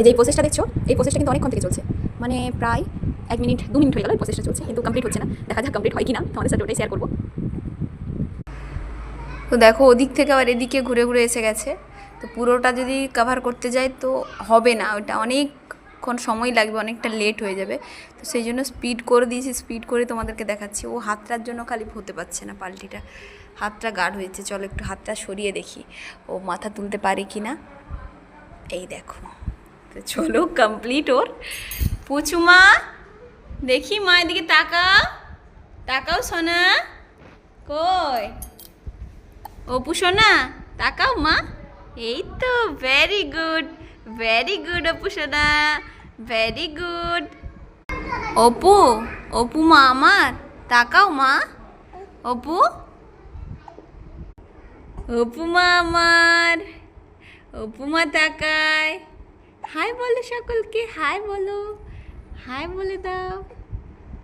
এই যে এই প্রসেসটা দেখছ, এই প্রসেসটা কিন্তু অনেকক্ষণ থেকে চলছে। মানে প্রায় এক মিনিট, দু মিনিট হয়ে গেল এই প্রসেসটা চলছে, কিন্তু কমপ্লিট হচ্ছে না। দেখা যাক কমপ্লিট হয় কি না তোমাদের সাথে ওটাই শেয়ার করব। তো দেখো, ওদিক থেকে আবার এদিকে ঘুরে ঘুরে এসে গেছে। তো পুরোটা যদি কভার করতে যাই, তো হবে না। ওটা অনেকক্ষণ সময় লাগবে, অনেকটা লেট হয়ে যাবে। তো সেই জন্য স্পিড করে দিয়েছি স্পিড করে তোমাদেরকে দেখাচ্ছি। ও হাতটার জন্য খালি হতে পারছে না পাল্টিটা। হাতটা গাঢ় হয়েছে। চলো একটু হাতটা সরিয়ে দেখি, ও মাথা তুলতে পারে কি না এই দেখো। তো চলো কমপ্লিট ওর। পুচুমা দেখি মায়ের দিকে তাকাও। তাকাও সোনা। কই? অপু সোনা, তাকাও মা। এই তো very good very good Apu সোনা ভেরি গুড অপু অপু মা আমার, তাকাও মা। অপু? অপু মা আমার, অপু মা তাকায়। হাই বলো সকলকে হাই বলো হাই বলে দাও।